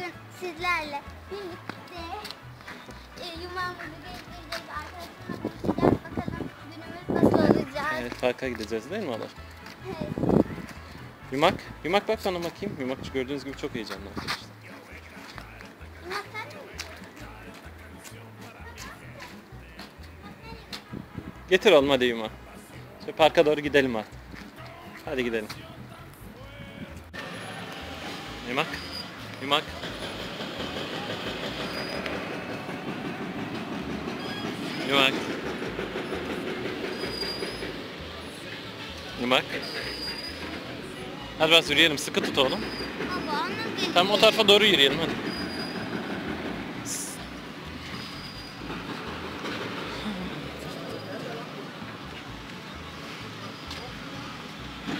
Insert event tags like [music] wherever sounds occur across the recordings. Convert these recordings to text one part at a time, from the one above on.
Bugün sizlerle birlikte e, yumağımızı gezdireceğiz. Arkadaşlarımla konuşacağız. Bakalım günümüz nasıl olacak. Evet parka gideceğiz değil mi Ala? Evet. Yumak. Yumak bak bana bakayım. Yumak gördüğünüz gibi çok heyecanlı arkadaşlar. Yumak sen mi? Getir oğlum hadi Yumak. Şöyle parka doğru gidelim artık. Hadi gidelim. Yumak. Yumak. Yumak. Yumak. Hadi biraz yürüyelim. Sıkı tut oğlum. Tamam o tarafa doğru yürüyelim hadi.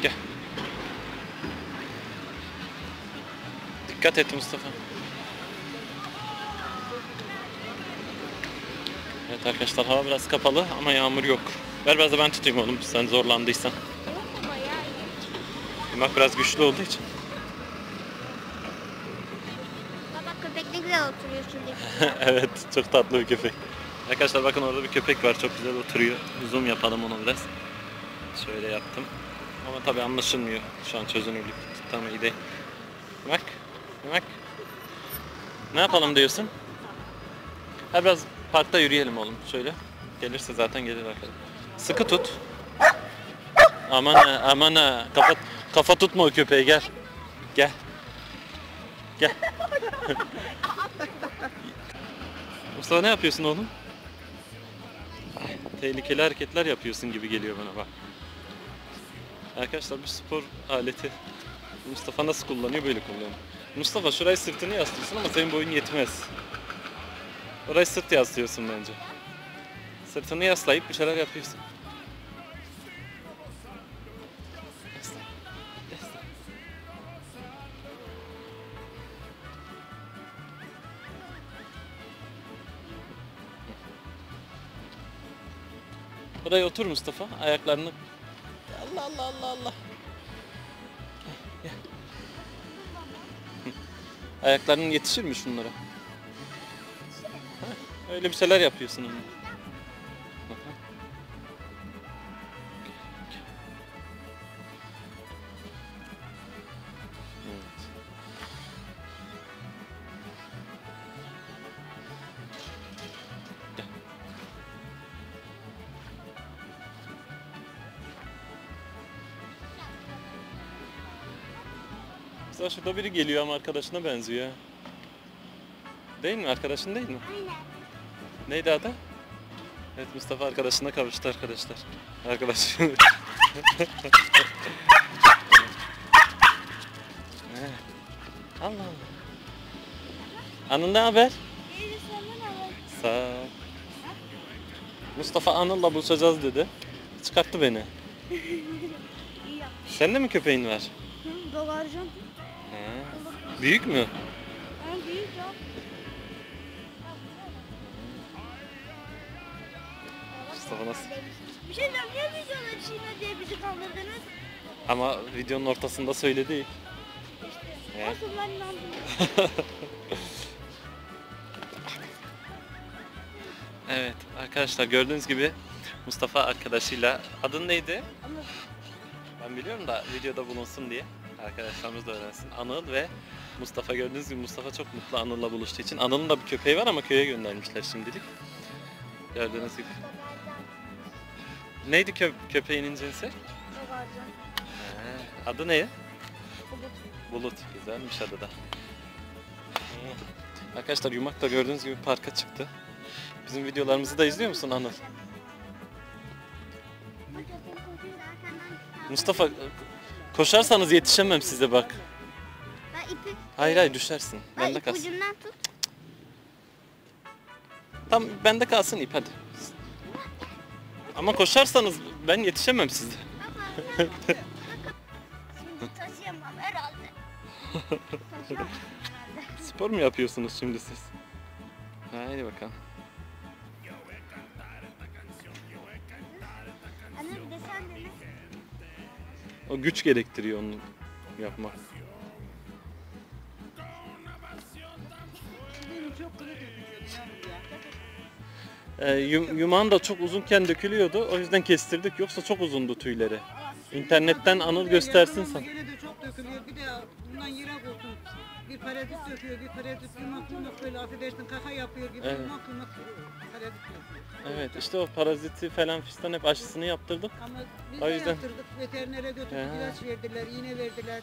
Gel. Dikkat et Mustafa. Evet arkadaşlar hava biraz kapalı ama yağmur yok. Ver biraz da ben tutayım oğlum sen zorlandıysan. Yumak biraz güçlü olduğu için. Baba köpek ne güzel oturuyor şimdi. [laughs] evet çok tatlı bir köpek. Arkadaşlar bakın orada bir köpek var çok güzel oturuyor. Zoom yapalım onu biraz. Şöyle yaptım. Ama tabii anlaşılmıyor. Şu an çözünürlük tam iyi değil. Bak. Bak. Ne yapalım diyorsun? Ha biraz parkta yürüyelim oğlum şöyle. Gelirse zaten gelir arkadaşlar. Sıkı tut. Aman ha, aman ha. Kafa, kafa tutma o köpeği gel. Gel. Gel. [laughs] Mustafa ne yapıyorsun oğlum? Tehlikeli hareketler yapıyorsun gibi geliyor bana bak. Arkadaşlar bu spor aleti Mustafa nasıl kullanıyor böyle kullanıyor. Mustafa şurayı sırtını yaslıyorsun ama senin boyun yetmez. Orayı sırt yaslıyorsun bence. Sırtını yaslayıp bir şeyler yapıyorsun. Buraya otur Mustafa. Ayaklarını... Allah Allah Allah Allah. Ayaklarının yetişir mi şunlara? Öyle bir şeyler yapıyorsun onunla. Şurada biri geliyor ama arkadaşına benziyor. Değil mi? Arkadaşın değil mi? Aynen. Neydi adı? Evet Mustafa arkadaşına kavuştu arkadaşlar. Arkadaş. [laughs] Evet. Allah Allah. Anıl ne haber? İyi. Sağ ol. Mustafa Anıl'la buluşacağız dedi. Çıkarttı beni. [laughs] İyi yapmış. Sende mi köpeğin var? Hı, dolarcan. Büyük mü? Büyük ya. Mustafa nasıl? Bir şey diyeceğim. Niye videoda Çiğne diye bizi kandırdınız? Ama videonun ortasında söyledi. İşte. He. Olsun ben inandım. [laughs] Evet arkadaşlar gördüğünüz gibi Mustafa arkadaşıyla adın neydi? Ama Ben biliyorum da videoda bulunsun diye arkadaşlarımız da öğrensin. Anıl ve Mustafa gördüğünüz gibi Mustafa çok mutlu Anıl'la buluştuğu için. Anıl'ın da bir köpeği var ama köye göndermişler şimdilik. Gördüğünüz gibi. Neydi kö köpeğinin cinsi? He, adı ne? Bulut. Güzelmiş adı da. Arkadaşlar Yumak da gördüğünüz gibi parka çıktı. Bizim videolarımızı da izliyor musun Anıl? Mustafa koşarsanız yetişemem size bak. Ben ipi, Hayır hayır düşersin. ben Bende kalsın. ucundan tut. Tam bende kalsın ip hadi. Ama koşarsanız ben yetişemem size. Şimdi taşıyamam herhalde. Taşıyamam herhalde. Spor mu yapıyorsunuz şimdi siz? Haydi bakalım. O güç gerektiriyor onu yapmak. Ee, yum, yumağın da çok uzunken dökülüyordu. O yüzden kestirdik. Yoksa çok uzundu tüyleri. İnternetten Anıl göstersin sana. Gene de çok dökülüyor. Bir de bundan yırak olsun. Bir parazit döküyor, bir parazit yumak yumak böyle affedersin kaka yapıyor gibi Evet. yumak yumak parazit yapıyor. Evet işte o paraziti falan fistan hep aşısını yaptırdık. Ama biz O de yüzden- yaptırdık. Veterinere götürdük, He. ilaç verdiler, iğne verdiler.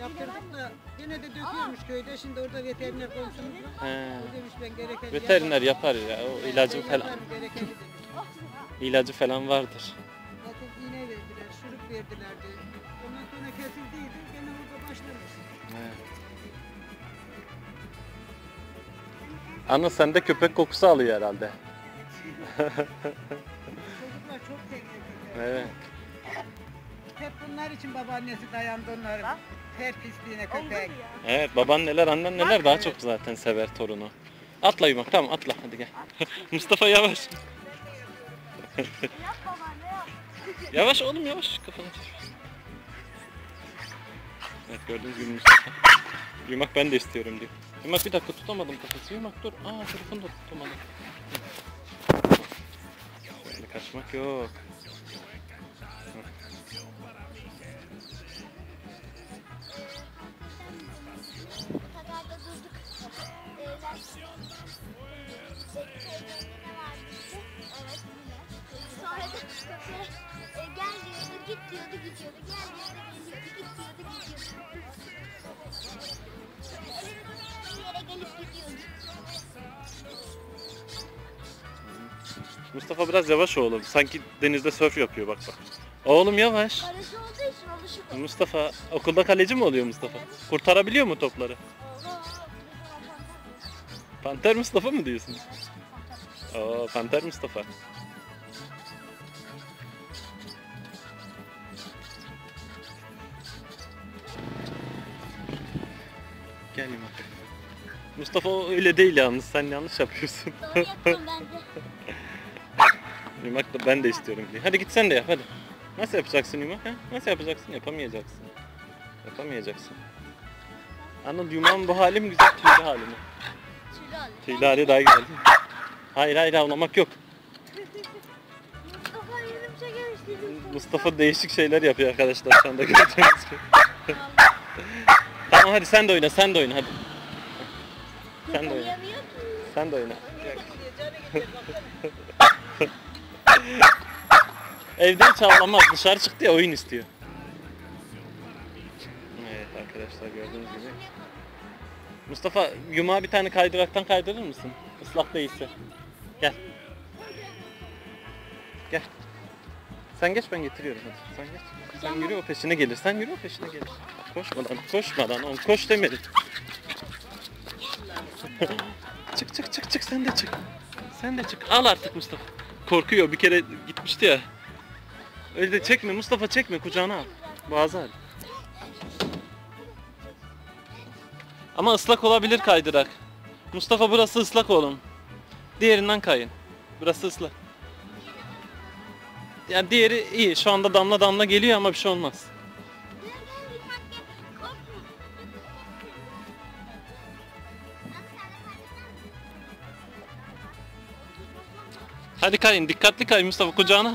Yaptırdık da gene de döküyormuş köyde. Şimdi orada veteriner komşumuz var. He. O demiş ben gereken Veteriner yapar ya. O ilacı falan ilacı falan vardır. Zaten iğne verdiler, şurup verdiler de. Ondan sonra kesildiydi, gene orada başlamış. Evet. Anıl sende köpek kokusu alıyor herhalde. Çocuklar çok tehlikeli. Evet. Hep bunlar için babaannesi dayandı onların. Her pisliğine köpek. Evet baban neler annen neler daha çok zaten sever torunu. Atla yumak tamam atla hadi gel. [laughs] Mustafa yavaş. Yap baba ne yap? Yavaş oğlum yavaş kafanı. Evet gördüğünüz gibi Mustafa. Yumak ben de istiyorum diyor. Yumak bir dakika tutamadım kafası. Yumak dur. Aa telefonu da tutamadım. Şöyle kaçmak yok. Evet. Sonra da e, gel diyordu, git diyordu, gidiyordu. Gel diyordu, gelip git diyordu, gidiyordu. Bir yere gelip gidiyordu. Mustafa biraz yavaş oğlum. Sanki denizde sörf yapıyor bak bak. Oğlum yavaş. Parası olduğu için alışık oldu. Mustafa okulda kaleci mi oluyor Mustafa? Kurtarabiliyor mu topları? Panter Mustafa mı diyorsun? Oo Panter Mustafa. Gel Yumak. Mustafa öyle değil yalnız sen yanlış yapıyorsun. Doğru yapıyorum bence. [laughs] Yumak da ben de istiyorum diye. Hadi git sen de yap hadi. Nasıl yapacaksın Yumak ha? Nasıl yapacaksın? Yapamayacaksın. Yapamayacaksın. Anıl yumağın bu hali mi güzel tüylü hali mi? Tüylü hali daha güzel. Hayır hayır avlamak yok. Mustafa yüzüm çekemiş Mustafa değişik şeyler yapıyor arkadaşlar şu anda gördüğünüz gibi. Tamam hadi sen de oyna sen de oyna hadi. Sen de oyna. Sen de oyna. [laughs] Evde hiç ağlamaz. Dışarı çıktı ya oyun istiyor. Evet arkadaşlar gördüğünüz gibi. Mustafa yumağı bir tane kaydıraktan kaydırır mısın? Islak değilse. Gel. Gel. Sen geç ben getiriyorum hadi. Sen geç. Sen yürü o peşine gelir. Sen yürü o peşine gelir. Koşmadan, koşmadan. Oğlum koş demedim. [laughs] çık çık çık çık sen de çık. Sen de çık. Al artık Mustafa. Korkuyor bir kere gitmişti ya. Öyle de çekme Mustafa çekme kucağına al. Boğazı al. Ama ıslak olabilir kaydırak. Mustafa burası ıslak oğlum. Diğerinden kayın. Burası ıslak. Yani diğeri iyi. Şu anda damla damla geliyor ama bir şey olmaz. Hadi kayın. Dikkatli kay Mustafa kucağına al.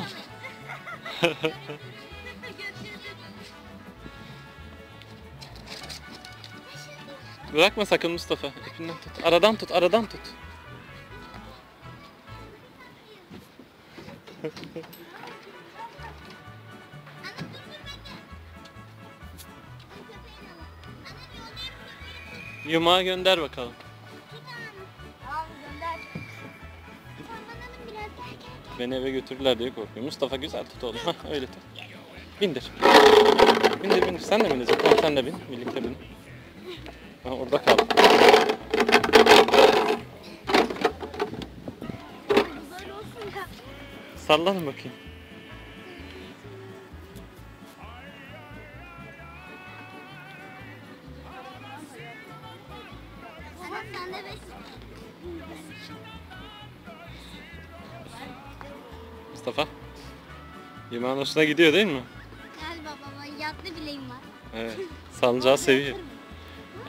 Bırakma sakın Mustafa. İpinden tut. Aradan tut. Aradan tut. Yumağı gönder bakalım. Beni eve götürürler diye korkuyorum. Mustafa güzel tut oğlum. [laughs] Öyle tut. Bindir. Bindir bindir. Sen de bineceksin. Tamam sen de bin. Birlikte bin. Ha, orada kal. Sallan bakayım. Yumağın hoşuna gidiyor değil mi? Galiba baba yatlı bileğim var. Evet. Salıncağı seviyor.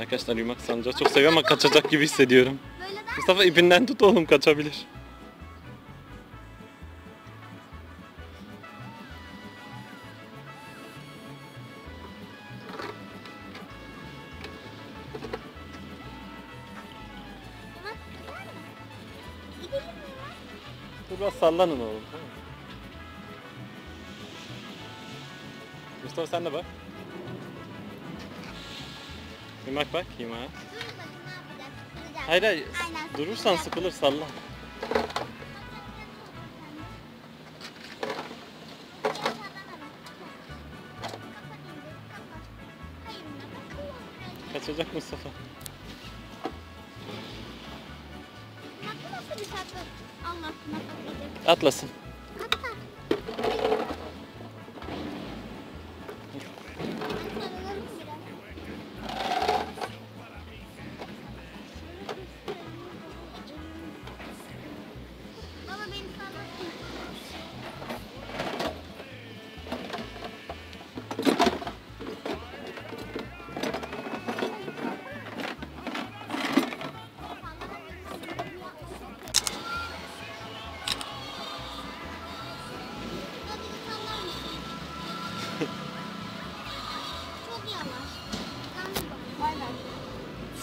Arkadaşlar yumak salıncağı çok seviyor ama kaçacak gibi hissediyorum. Mustafa ipinden tut oğlum kaçabilir. Dur biraz sallanın oğlum. Mustafa sen de bak. Yumak bak yumağa. Hayır hayır. Aynen, Durursan sıkılır salla. Kaçacak Mustafa. Atlasın.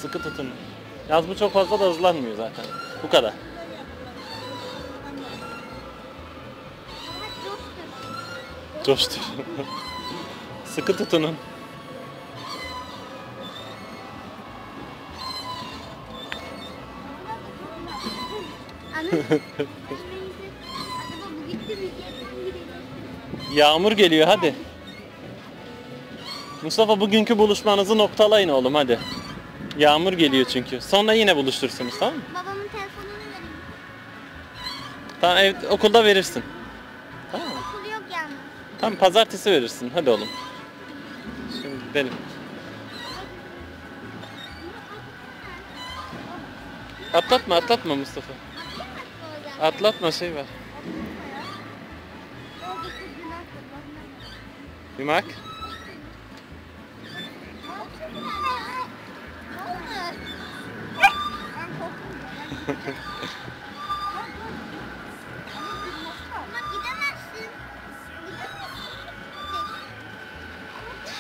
Sıkı tutun. Yalnız bu çok fazla da hızlanmıyor zaten. Bu kadar. Coştur. [laughs] Sıkı tutunun. [laughs] Yağmur geliyor hadi. Mustafa bugünkü buluşmanızı noktalayın oğlum hadi. Yağmur geliyor çünkü. Sonra yine buluştursunuz tamam mı? Babamın telefonunu vereyim. Tamam ev, okulda verirsin. Tamam mı? Okul yok yalnız. Tamam pazartesi verirsin. Hadi oğlum. Şimdi gidelim. Atlatma atlatma Mustafa. Atlatma şey var. Yumak.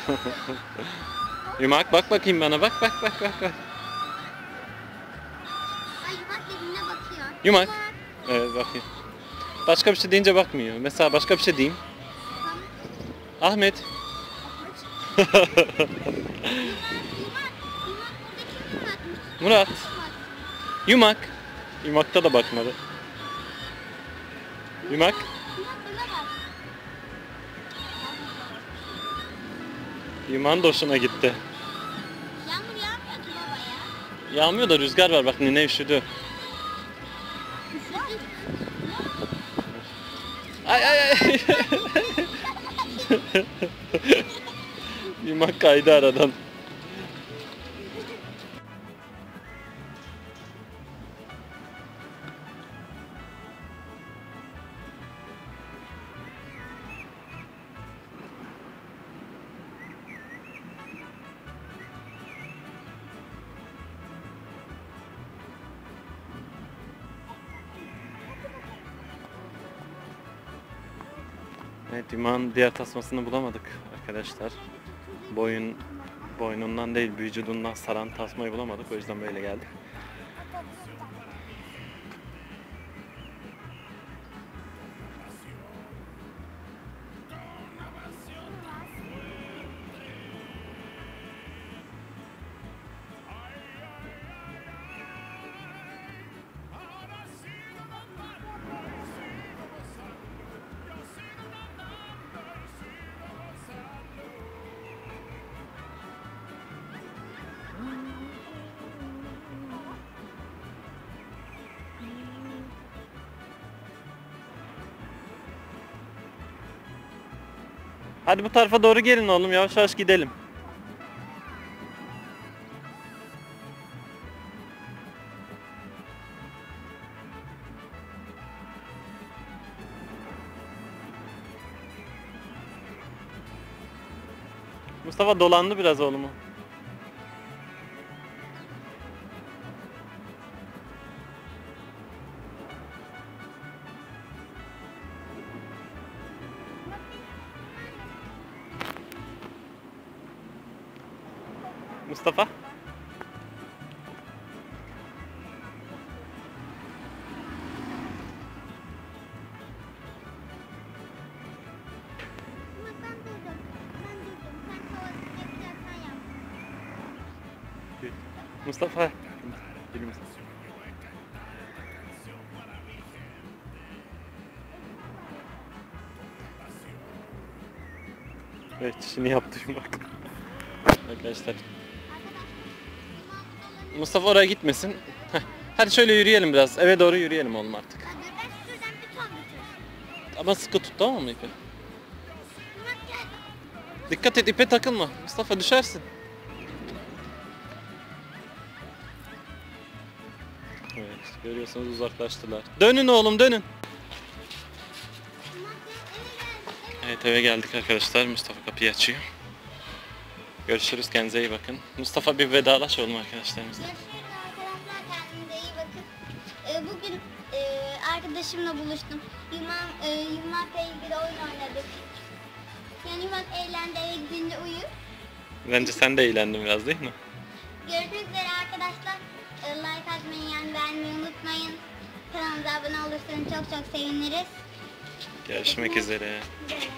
[laughs] Yumak bak bakayım bana bak bak bak bak. bak. Ay yumak dediğine bakıyor. Yumak. Evet bakayım. Başka bir şey deyince bakmıyor. Mesela başka bir şey diyeyim. Ahmet. [laughs] Yumak. Yumak. Yumak buradaki yumakmış. Murat. Yumak. Yumak. Yumak'ta da bakmadı. Yumak. Yumak'ın da hoşuna gitti. Yağmur yağmıyor ki baba ya. Yağmıyor da rüzgar var bak nene üşüdü. Ay ay ay. [laughs] Yumak kaydı aradan. Evet Yumak'ın diğer tasmasını bulamadık arkadaşlar. Boyun boynundan değil vücudundan saran tasmayı bulamadık o yüzden böyle geldik. Hadi bu tarafa doğru gelin oğlum yavaş yavaş gidelim. Mustafa dolandı biraz oğlumu. Mustafa. Mustafa. Evet şimdi yaptım bak. Arkadaşlar. Mustafa oraya gitmesin. Hadi şöyle yürüyelim biraz. Eve doğru yürüyelim oğlum artık. Ama sıkı tut tamam mı ipi? Dikkat et ipe takılma. Mustafa düşersin. Evet görüyorsunuz uzaklaştılar. Dönün oğlum dönün. Evet eve geldik arkadaşlar. Mustafa kapıyı açıyor. Görüşürüz kendinize iyi bakın. Mustafa bir vedalaş oğlum arkadaşlarımızla. Görüşürüz arkadaşlar. Kendinize iyi bakın. Ee, bugün e, arkadaşımla buluştum. Yumak, e, Yumak'la ilgili oyun oynadık. Yani Yumak eğlendi gidince uyur. Bence sen de eğlendin biraz değil mi? Görüşmek üzere arkadaşlar. Ee, like atmayı, yani beğenmeyi unutmayın. Kanalımıza abone olursanız çok çok seviniriz. Görüşmek üzere. Görüşürüz.